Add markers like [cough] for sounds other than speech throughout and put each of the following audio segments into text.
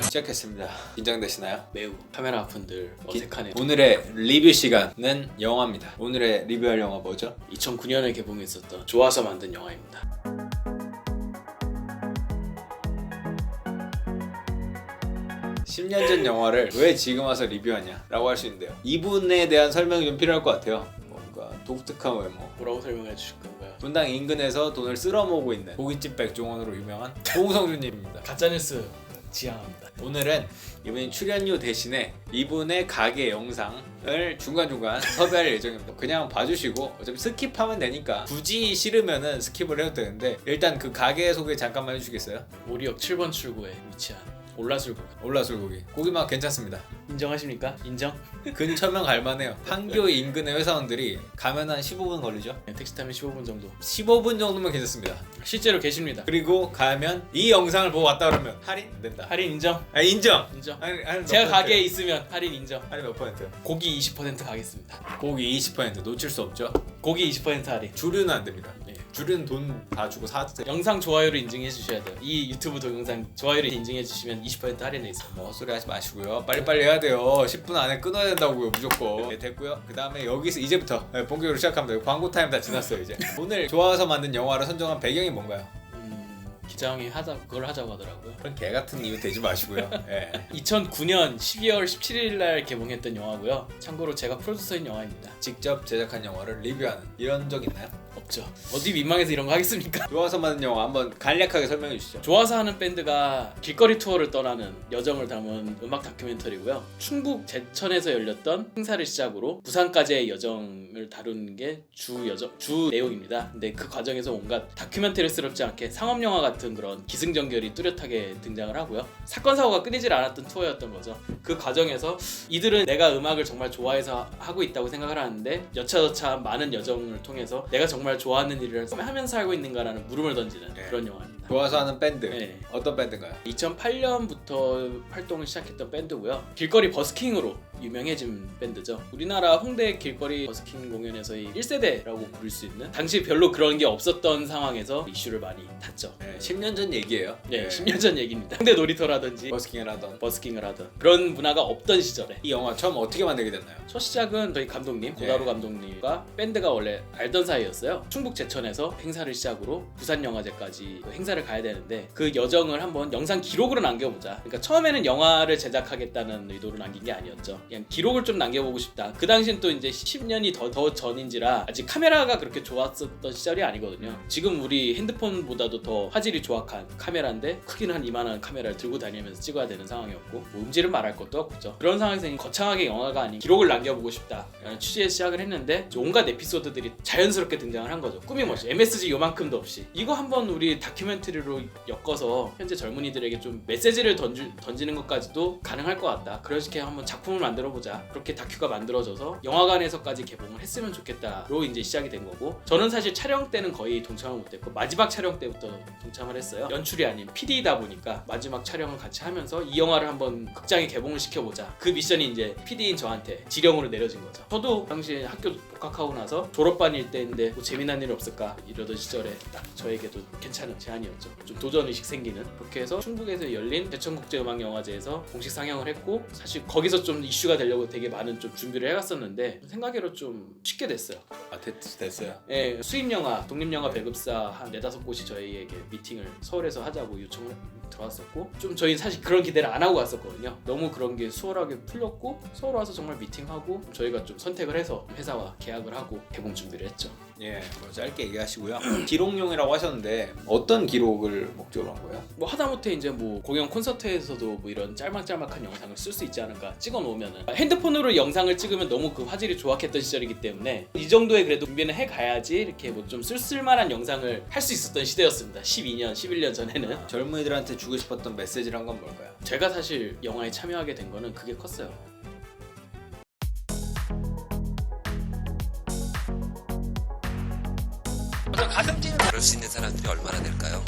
시작했습니다. 긴장되시나요? 매우 카메라 분들 어색하네요. 오늘의 리뷰 시간은 영화입니다. 오늘의 리뷰할 영화 뭐죠? 2009년에 개봉했었던 좋아서 만든 영화입니다. 십 년 전 영화를 왜 지금 와서 리뷰하냐 라고 할 수 있는데요. 이분에 대한 설명이 좀 필요할 것 같아요. 뭔가 독특한 외모. 뭐라고 설명해 주실 건가요? 분당 인근에서 돈을 쓸어모으고 있는 고깃집 백종원으로 유명한 홍성준님입니다. 가짜뉴스 지향합니다. 오늘은 이분이 출연료 대신에 이분의 가게 영상을 중간중간 섭외할 예정입니다. 그냥 봐주시고 어차피 스킵하면 되니까 굳이 싫으면은 스킵을 해도 되는데 일단 그 가게 소개 잠깐만 해주시겠어요? 오리역 7번 출구에 위치한 올라술구 올라술고기 고기맛 괜찮습니다. 인정하십니까? 인정? 근처면 갈만해요. 판교 인근의 회사원들이 가면 한 15분 걸리죠? 네, 택시 타면 15분 정도. 15분 정도면 괜찮습니다. 실제로 계십니다. 그리고 가면 이 영상을 보고 왔다 그러면 할인 안 된다. 할인 인정. 아, 인정. 인정. 할인, 할인 몇 제가 퍼센트? 가게에 있으면 할인 인정. 할인 몇 퍼센트? 고기 20% 가겠습니다. 고기 20% 놓칠 수 없죠. 고기 20% 할인. 주류는 안 됩니다. 네. 주류는 돈다 주고 사도 돼요. 영상 좋아요를 인증해 주셔야 돼요. 이 유튜브 동영상 좋아요를 인증해 주시면 20% 할인해. 뭐 헛소리 하지 마시고요. 빨리빨리 해야 돼요. 10분 안에 끊어야 된다고요, 무조건. 네, 됐고요. 그 다음에 여기서 이제부터 네, 본격적으로 시작합니다. 광고 타임 다 지났어요, 이제. [laughs] 오늘 좋아서 만든 영화를 선정한 배경이 뭔가요? 음, 기장이 하자 그걸 하자고 하더라고요. 그런 개 같은 이유 되지 마시고요. 예. 2009년 12월 17일 날 개봉했던 영화고요. 참고로 제가 프로듀서인 영화입니다. 직접 제작한 영화를 리뷰하는 이런 적 있나요? 없죠. 어디 민망해서 이런 거 하겠습니까? 좋아서 만든 영화 한번 간략하게 설명해 주시죠. 좋아서 하는 밴드가 길거리 투어를 떠나는 여정을 담은 음악 다큐멘터리고요. 충북 제천에서 열렸던 행사를 시작으로 부산까지의 여정을 다루는 게 주 여정 주 내용입니다. 근데 그 과정에서 온갖 다큐멘터리스럽지 않게 상업 영화 같은 그런 기승전결이 뚜렷하게 등장을 하고요. 사건 사고가 끊이질 않았던 투어였던 거죠. 그 과정에서 이들은 내가 음악을 정말 좋아해서 하고 있다고 생각을 하는데 여차저차 많은 여정을 통해서 내가 정말 좋아하는 일을 하면서 살고 있는가라는 물음을 던지는 네. 그런 영화입니다. 좋아서 하는 밴드. 네. 어떤 밴드인가요? 2008년부터 활동을 시작했던 밴드고요. 길거리 버스킹으로 유명해진 밴드죠. 우리나라 홍대 길거리 버스킹 공연에서의 1세대라고 부를 수 있는 당시 별로 그런 게 없었던 상황에서 이슈를 많이 탔죠. 네, 10년 전 얘기예요. 네, 10년 전 얘기입니다. 홍대 놀이터라든지 버스킹을 하던. 버스킹을 하던 그런 문화가 없던 시절에 이 영화 처음 어떻게 만들게 됐나요? 첫 시작은 저희 감독님 네. 고다루 감독님과 밴드가 원래 알던 사이였어요. 충북 제천에서 행사를 시작으로 부산 영화제까지 그 행사를 가야 되는데 그 여정을 한번 영상 기록으로 남겨보자. 그러니까 처음에는 영화를 제작하겠다는 의도로 남긴 게 아니었죠. 그냥 기록을 좀 남겨보고 싶다. 그 당시엔 또 이제 10년이 더, 더 전인지라 아직 카메라가 그렇게 좋았었던 시절이 아니거든요. 지금 우리 핸드폰보다도 더 화질이 조악한 카메라인데 크기는 한 이만한 카메라를 들고 다니면서 찍어야 되는 상황이었고 뭐 음질은 말할 것도 없죠. 그런 상황에서 거창하게 영화가 아닌 기록을 남겨보고 싶다라는 취지에 시작을 했는데 온갖 에피소드들이 자연스럽게 등장을 한 거죠. 꾸밈없이 MSG 요만큼도 없이 이거 한번 우리 다큐멘 터리로 엮어서 현재 젊은이들에게 좀 메시지를 던지, 던지는 것까지도 가능할 것 같다. 그렇게 한번 작품을 만들어 보자. 그렇게 다큐가 만들어져서 영화관에서까지 개봉을 했으면 좋겠다로 이제 시작이 된 거고 저는 사실 촬영 때는 거의 동참을 못했고 마지막 촬영 때부터 동참을 했어요. 연출이 아닌 PD이다 보니까 마지막 촬영을 같이 하면서 이 영화를 한번 극장에 개봉을 시켜보자. 그 미션이 이제 PD인 저한테 지령으로 내려진 거죠. 저도 당시에 학교 복학하고 나서 졸업반일 때인데 뭐 재미난 일 없을까 이러던 시절에 딱 저에게도 괜찮은 제안이었죠. 좀 도전 의식 생기는 그렇게 해서 충북에서 열린 대천국제음악영화제에서 공식 상영을 했고 사실 거기서 좀 이슈가 되려고 되게 많은 좀 준비를 해갔었는데 생각외로 좀 쉽게 됐어요. 아, 됐, 됐어요. 예, 수입 영화, 독립 영화 배급사 한 네다섯 곳이 저희에게 미팅을 서울에서 하자고 요청을 들어왔었고 좀 저희 사실 그런 기대를 안 하고 왔었거든요. 너무 그런 게 수월하게 풀렸고 서울 와서 정말 미팅하고 저희가 좀 선택을 해서 회사와 계약을 하고 개봉 준비를 했죠. 예, 뭐 짧게 얘기하시고요. 기록용이라고 하셨는데 어떤 기록을 목적으로 한 거예요? 뭐 하다못해 이제 뭐 공연 콘서트에서도 뭐 이런 짤막짤막한 영상을 쓸 수 있지 않을까 찍어 놓으면은 핸드폰으로 영상을 찍으면 너무 그 화질이 조악했던 시절이기 때문에 이 정도의 그래도 준비는 해 가야지 이렇게 뭐 좀 쓸쓸만한 영상을 할 수 있었던 시대였습니다. 12년, 11년 전에는 젊은이들한테 주고 싶었던 메시지란 건 뭘까요? 제가 사실 영화에 참여하게 된 거는 그게 컸어요.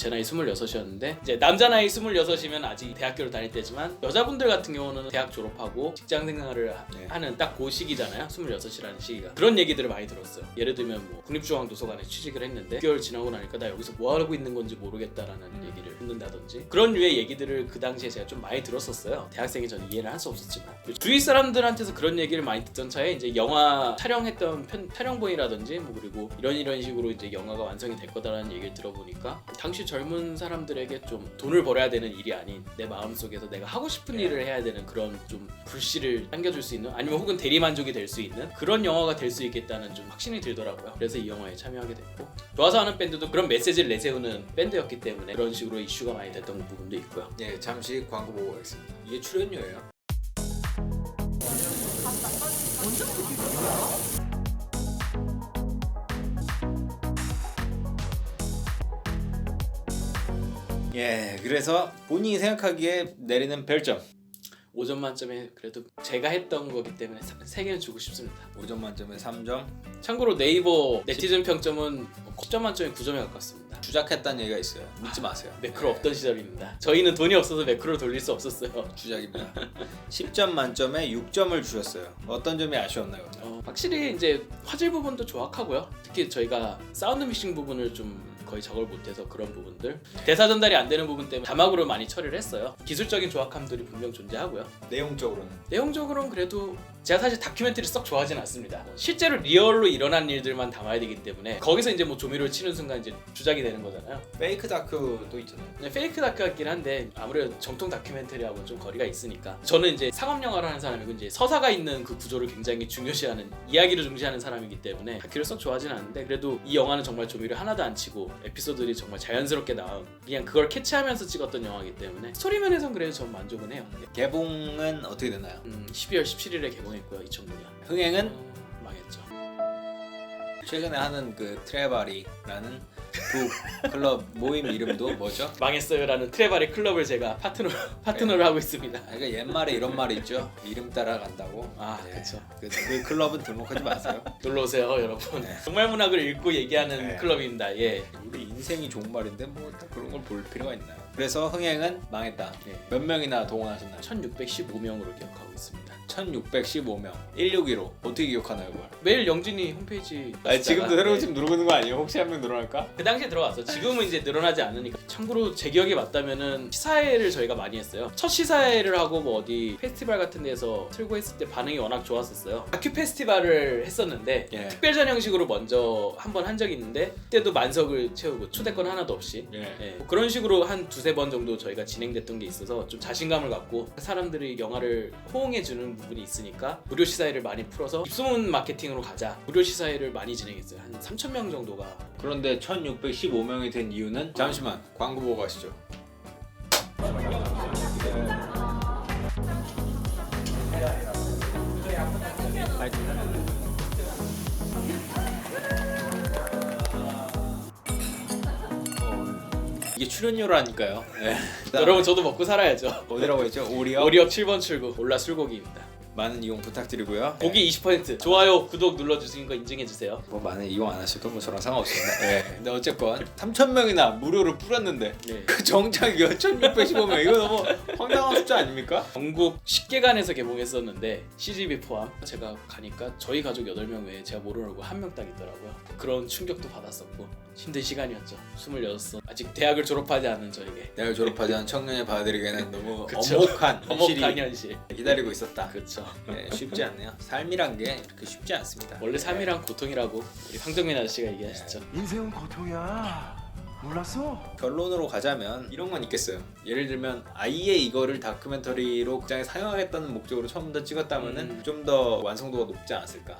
제 나이 26이었는데 이제 남자 나이 26이면 아직 대학교를 다닐 때지만 여자분들 같은 경우는 대학 졸업하고 직장 생활을 하- 네. 하는 딱 그 시기잖아요. 26이라는 시기가. 그런 얘기들을 많이 들었어요. 예를 들면 뭐 국립중앙도서관에 취직을 했는데 6개월 지나고 나니까 나 여기서 뭐 하고 있는 건지 모르겠다라는 얘기를 듣는다든지 그런 류의 얘기들을 그 당시에 제가 좀 많이 들었었어요. 대학생이 저는 이해를 할 수 없었지만. 주위 사람들한테서 그런 얘기를 많이 듣던 차에 이제 영화 촬영했던 편, 촬영본이라든지 뭐 그리고 이런 이런 식으로 이제 영화가 완성이 될 거다라는 얘기를 들어보니까 당시 젊은 사람들에게 좀 돈을 벌어야 되는 일이 아닌 내 마음속에서 내가 하고 싶은 일을 해야 되는 그런 좀 불씨를 당겨줄 수 있는 아니면 혹은 대리만족이 될 수 있는 그런 영화가 될 수 있겠다는 좀 확신이 들더라고요 그래서 이 영화에 참여하게 됐고 좋아서 하는 밴드도 그런 메시지를 내세우는 밴드였기 때문에 그런 식으로 이슈가 많이 됐던 부분도 있고요 예, 잠시 광고 보고 가겠습니다. 이게 출연료예요. 예, 그래서 본인이 생각하기에 내리는 별점 5점 만점에 그래도 제가 했던 거기 때문에 3개는 주고 싶습니다 5점 만점에 3점. 참고로 네이버 네티즌 평점은 10점 만점에 9점에 가깝습니다 주작했다는 얘기가 있어요. 믿지 마세요. 매크로 없던 시절입니다 저희는 돈이 없어서 매크로를 돌릴 수 없었어요 주작입니다. 10점 [laughs] 만점에 6점을 주셨어요. 어떤 점이 아쉬웠나요? 어, 확실히 이제 화질 부분도 조악하고요. 특히 저희가 사운드 믹싱 부분을 좀 거의 작업을 못해서 그런 부분들 대사 전달이 안 되는 부분 때문에 자막으로 많이 처리를 했어요. 기술적인 조악함들이 분명 존재하고요. 내용적으로는 내용적으로는 그래도 제가 사실 다큐멘터리 썩 좋아하진 않습니다. 실제로 리얼로 일어난 일들만 담아야 되기 때문에 거기서 이제 뭐 조미료를 치는 순간 이제 주작이 되는 거잖아요. 페이크 다큐도 있잖아요. 그냥 페이크 다큐 같긴 한데 아무래도 정통 다큐멘터리하고 좀 거리가 있으니까 저는 이제 상업 영화를 하는 사람이고 이제 서사가 있는 그 구조를 굉장히 중요시하는 이야기를 중시하는 사람이기 때문에 다큐를 썩 좋아하진 않는데 그래도 이 영화는 정말 조미료 하나도 안 치고 에피소드들이 정말 자연스럽게 나온 그냥 그걸 캐치하면서 찍었던 영화이기 때문에 스토리면에선 그래도 전 만족은 해요. 개봉은 어떻게 되나요? 음, 12월 17일에 개봉 했고요 2009년 흥행은 어, 망했죠. 최근에 하는 그 트레바리라는 두 클럽 모임 이름도 뭐죠? 망했어요라는 트레바리 클럽을 제가 파트너 파트너를 하고 있습니다. 아, 그러니까 옛말에 이런 말이 있죠. 이름 따라간다고. 아, 예. 그쵸. 그, 그 클럽은 등록하지 마세요. 놀러 오세요, 여러분. 네. 정말 문학을 읽고 얘기하는 네. 클럽입니다. 예. 우리 인생이 좋은 말인데 뭐딱 그런 걸 볼 필요가 있나요? 그래서 흥행은 망했다. 예. 몇 명이나 동원하셨나요? 1615명으로 기억하고 있습니다. 1615명. 1615. 어떻게 기억하나요, 그걸? 매일 영진이 홈페이지 아니, 지금도 네. 새로 지금 누르고 있는 거 아니에요? 혹시 한 명 늘어날까? 그 당시에 들어왔어. 지금은 이제 늘어나지 않으니까. 참고로 제 기억에 맞다면은 시사회를 저희가 많이 했어요. 첫 시사회를 하고 뭐 어디 페스티벌 같은 데서 틀고 했을 때 반응이 워낙 좋았었어요. 다큐 페스티벌을 했었는데 예. 특별 전 형식으로 먼저 한 번 한 적이 있는데 그때도 만석을 채우고 초대권 하나도 없이 예. 예, 뭐 그런 식으로 한 두세 번 정도 저희가 진행됐던 게 있어서 좀 자신감을 갖고 사람들이 영화를 호응해 주는 부분이 있으니까 무료 시사회를 많이 풀어서 입소문 마케팅으로 가자 무료 시사회를 많이 진행했어요 한 3천 명 정도가 그런데 1615명이 된 이유는 잠시만 광고 보고 가시죠. 이게 출연료라니까요. 네. 여러분 저도 먹고 살아야죠 어디라고 했죠? 오리역. 오리역 7번 출구 올라 술고기입니다 많은 이용 부탁드리고요. 고기 20% 좋아요 구독 눌러주신 거 인증해주세요 뭐 많은 이용 안 하셔도 뭐 저랑 상관없습니다. 네. 근데 어쨌건 3천 명이나 무료로 풀었는데 네. 그 정착이요 1,615명 이거 너무 황당한 숫자 아닙니까? 전국 10개관에서 개봉했었는데 CGV 포함 제가 가니까 저희 가족 8명 외에 제가 모르는 얼굴 한명 딱 있더라고요 그런 충격도 받았었고 힘든 시간이었죠 26 아직 대학을 졸업하지 않은 저에게 대학을 졸업하지 않은 청년이 봐드리기에는 너무 [laughs] 그쵸. [laughs] 엄혹한 현실이 현실 기다리고 있었다. 그쵸 네, 쉽지 않네요. 삶이란 게 이렇게 쉽지 않습니다. 원래 삶이란 고통이라고 우리 황정민 아저씨가 얘기하시죠 인생은 고통이야. 몰랐어? 결론으로 가자면 이런 건 있겠어요. 예를 들면 아예 이거를 다큐멘터리로 극장에 상영하겠다는 목적으로 처음부터 찍었다면은 음. 좀 더 완성도가 높지 않았을까.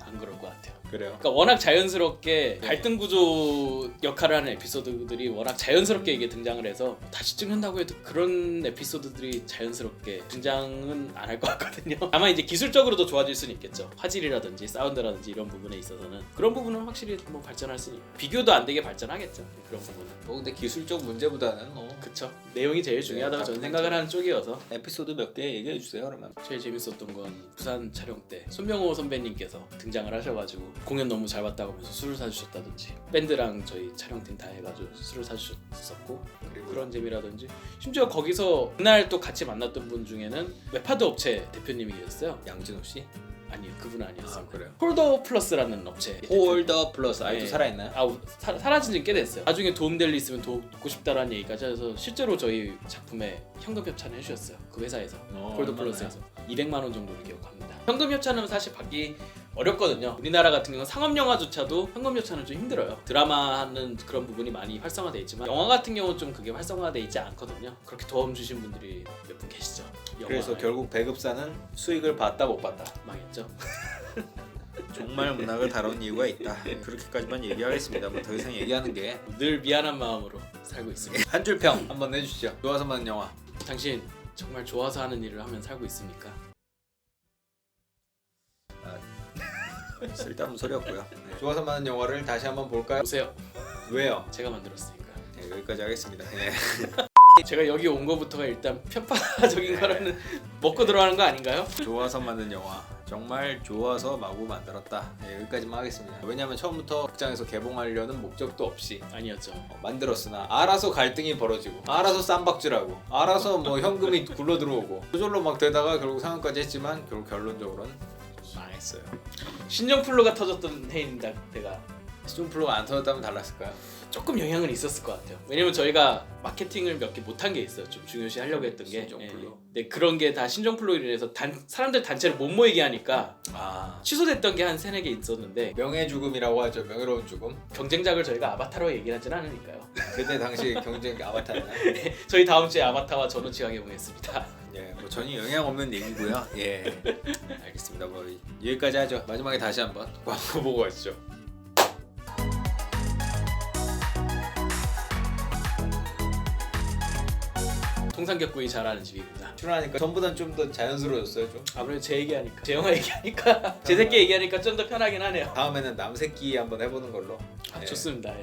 안 그럴 것 같아요 그래요. 그러니까 워낙 자연스럽게 네. 갈등 구조 역할을 하는 에피소드들이 워낙 자연스럽게 이게 등장을 해서 다시 찍는다고 해도 그런 에피소드들이 자연스럽게 등장은 안 할 것 같거든요. [laughs] 다만 이제 기술적으로도 좋아질 수는 있겠죠. 화질이라든지 사운드라든지 이런 부분에 있어서는 그런 부분은 확실히 뭐 발전할 수는 있- 비교도 안 되게 발전하겠죠. 그런 부분은. 뭐 근데 기술적 문제보다는 뭐 그쵸. 내용이 제일 중요하다고 저는 다큐멘터리. 생각을 하는 쪽이어서 에피소드 몇 개 얘기해 주세요 그러면. 제일 재밌었던 건 부산 촬영 때 손명호 선배님께서 등장을 하셔가지고 공연 너무 잘 봤다고 하면서 술을 사주셨다든지 밴드랑 저희 촬영팀 다 해가지고 술을 사주셨었고 그리고 그런 재미라든지 심지어 거기서 그날 또 같이 만났던 분 중에는 웹하드 업체 대표님이 계셨어요. 양진호 씨? 아니요. 그분은 아니었어요. 아, 그래요? 홀더 플러스라는 업체 홀더 플러스 아직도 네. 살아있나요? 아 사, 사라진 지 꽤 됐어요. 나중에 도움될 일 있으면 돕고 싶다라는 얘기까지 해서 실제로 저희 작품에 현금 협찬을 해주셨어요. 그 회사에서. 어, 홀더? 플러스에서. 200만 원 정도를 기억합니다. 현금 협찬은 사실 받기 어렵거든요. 우리나라 같은 경우는 상업 영화조차도 현금 협찬은 좀 힘들어요. 드라마는 그런 부분이 많이 활성화돼 있지만 영화 같은 경우는 좀 그게 활성화돼 있지 않거든요. 그렇게 도움 주신 분들이 몇 분 계시죠? 그래서 영화에. 결국 배급사는 수익을 봤다 못 봤다. 망했죠. [laughs] 정말 문학을 다룬 이유가 있다. 그렇게까지만 얘기하겠습니다. 뭐 더 이상 얘기하는 게한늘 미안한 마음으로 살고 있습니다. 줄평 한번 해주시죠. 좋아서 만든 영화. 당신 정말 좋아서 하는 일을 하면 살고 있습니까? 쓸데없는 소리였고요 네. 좋아서 만든 영화를 다시 한번 볼까요? 보세요 왜요? 제가 만들었으니까 네, 여기까지 하겠습니다 예. [laughs] 제가 여기 온 거부터가 일단 편파적인 거라는 먹고 들어가는 거 아닌가요? 좋아서 만든 영화 정말 좋아서 마구 만들었다 네, 여기까지만 하겠습니다 왜냐하면 처음부터 극장에서 개봉하려는 목적도 없이 아니었죠 어, 만들었으나 알아서 갈등이 벌어지고 알아서 쌈박질하고 알아서 뭐 현금이 굴러 들어오고 저절로 막 되다가 결국 상영까지 했지만 결국 결론적으로는 망했어요. 신정플로가 터졌던 해입니다 제가. 시즌플로가 안 터졌다면 달랐을까요? 조금 영향은 있었을 것 같아요. 왜냐면 저희가 마케팅을 몇 개 못한 게 있어요. 좀 중요시 하려고 했던 게. 신정플로. 예. 네, 그런 게 다 신정플로로 인해서 단, 사람들 단체를 못 모이게 하니까 아. 취소됐던 게 한 세네 개 있었는데 명예 죽음이라고 하죠. 명예로운 죽음. 경쟁작을 저희가 아바타로 얘기를 하진 않으니까요. 그때 당시 경쟁 아바타였나? [laughs] 저희 다음 주에 아바타와 전우치가 개봉했습니다 예, 뭐 전혀 영향 없는 얘기고요. 예, 알겠습니다. 뭐 여기까지 하죠. 마지막에 다시 한번 광고 보고 가시죠. 통상격구이 잘하는 집입니다 출연하니까 전보단 좀 더 자연스러워졌어요. 좀 아무래도 제 얘기하니까 제 영화 얘기하니까 제 새끼 얘기하니까 좀 더 편하긴 하네요 다음에는 남새끼 한번 해보는 걸로. 아, 예. 좋습니다 예.